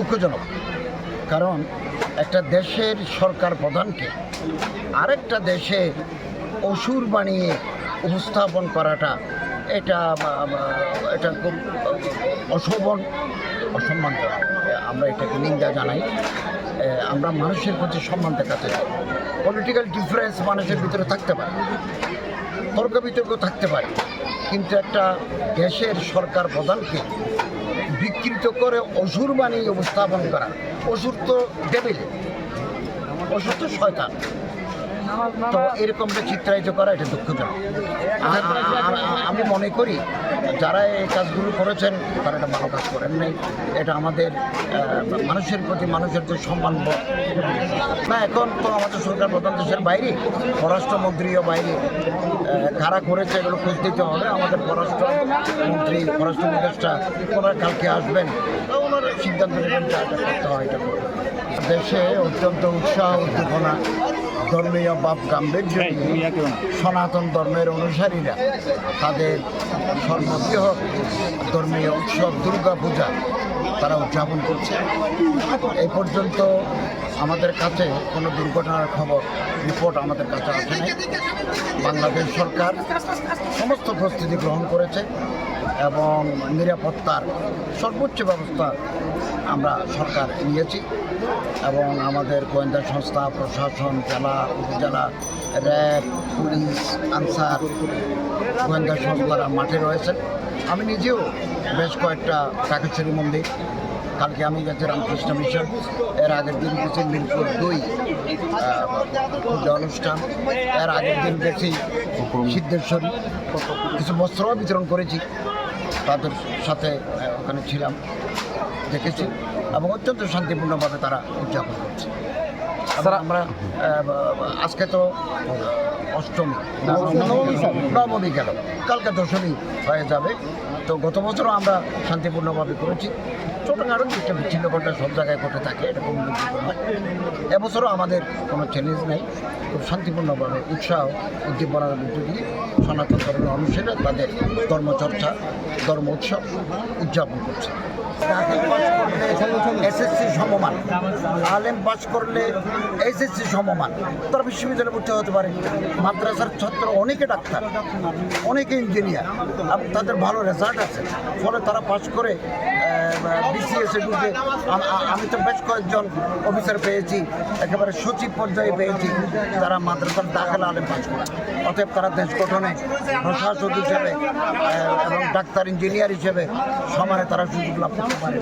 দুঃখজনক। কারণ একটা দেশের সরকার প্রধানকে আরেকটা দেশে অসুর বানিয়ে উপস্থাপন করাটা এটা এটা খুব অশোভন, অসম্মান আমরা এটাকে নিন্দা জানাই। আমরা মানুষের প্রতি সম্মান দেখাতে চাই। পলিটিক্যাল ডিফারেন্স মানুষের ভিতরে থাকতে পারে। তর্ক বিতর্ক থাকতে পারে। কিন্তু একটা দেশের সরকার প্রধানকে বিকৃত করে অসুর বানিয়ে উপস্থাপন করা। অসুর তো ডেবিল অসুর তো শয়তান। তো এরকমটা চিত্রায়িত করা এটা দুঃখজনক। আ- আ- আ- আমি মনে করি, যারা এই কাজগুলো করেছেন, তারা এটা ভালো কাজ করেন নাই। এটা আমাদের মানুষের প্রতি মানুষের যে সম্মান না, এখন তো আমাদের সরকার প্রধান দেশের বাইরে, পররাষ্ট্রমন্ত্রীও বাইরে। কারা করেছে এগুলো খোঁজ দিতে হবে। আমাদের পররাষ্ট্রমন্ত্রী, পররাষ্ট্র উপদেষ্টা, ওনারা কালকে আসবেন। ওনারা সিদ্ধান্ত নেবেন যা করতে হয় এটা। দেশে অত্যন্ত উৎসাহ, উদ্দীপনা। ধর্মীয় বাপ নিয়ে সনাতন ধর্মের অনুসারীরা তাদের সর্ববৃহৎ ধর্মীয় উৎসব দুর্গা পূজা তারা উদযাপন করছে। এই পর্যন্ত আমাদের কাছে কোনো দুর্ঘটনার খবর রিপোর্ট আমাদের কাছে আসে নাই। বাংলাদেশ সরকার সমস্ত প্রস্তুতি গ্রহণ করেছে এবং নিরাপত্তার সর্বোচ্চ ব্যবস্থা আমরা সরকার নিয়েছি এবং আমাদের গোয়েন্দা সংস্থা, প্রশাসন, জেলা, উপজেলা, র্যাব, পুলিশ, আনসার, গোয়েন্দা সংস্থারা মাঠে রয়েছেন। আমি নিজেও বেশ কয়েকটা কাকেশ্বরী মন্দির। কালকে আমি গেছি রামকৃষ্ণ মিশন। এর আগের দিন গেছি মিরপুর দুই অনুষ্ঠান। এর আগের দিন গেছি সিদ্ধেশ্বরী। কিছু বস্ত্র বিতরণ করেছি। তাদের সাথে ওখানে ছিলাম দেখেছি এবং অত্যন্ত শান্তিপূর্ণভাবে তারা উদযাপন করছে। আমরা আজকে তো অষ্টমী নবমী গেল কালকে দশমী হয়ে যাবে। তো গত বছরও আমরা শান্তিপূর্ণভাবে করেছি। ছোটোখাটো বিচ্ছিন্ন সব জায়গায় ঘটে থাকে, এরকম এবছরও আমাদের কোনো চ্যালেঞ্জ নেই। খুব শান্তিপূর্ণভাবে উৎসাহ, উদ্দীপনার মধ্য দিয়ে সনাতন ধর্মের অনুসারে তাদের ধর্মচর্চা, ধর্ম উৎসব উদযাপন করছে। এসএসসি সমমান। আলেম পাস করলে এসএসসি সমমান। তারা বিশ্ববিদ্যালয়ে ভর্তি হতে পারে। মাদ্রাসার ছাত্র অনেকে ডাক্তার, অনেকে ইঞ্জিনিয়ার তাদের ভালো রেজাল্ট আছে। ফলে তারা পাস করে বিসিএসে ঢুকে আম- তো বেশ কয়েকজন অফিসার পেয়েছি, একেবারে সচিব পর্যায়ে পেয়েছি তারা মাদ্রাসার দাখেল আলেম পাস করে অতএব তারা দেশ গঠনে প্রশাসক হিসেবে এবং ডাক্তার ইঞ্জিনিয়ার হিসেবে সমানে তারা সুযোগ লাভ করতে পারে।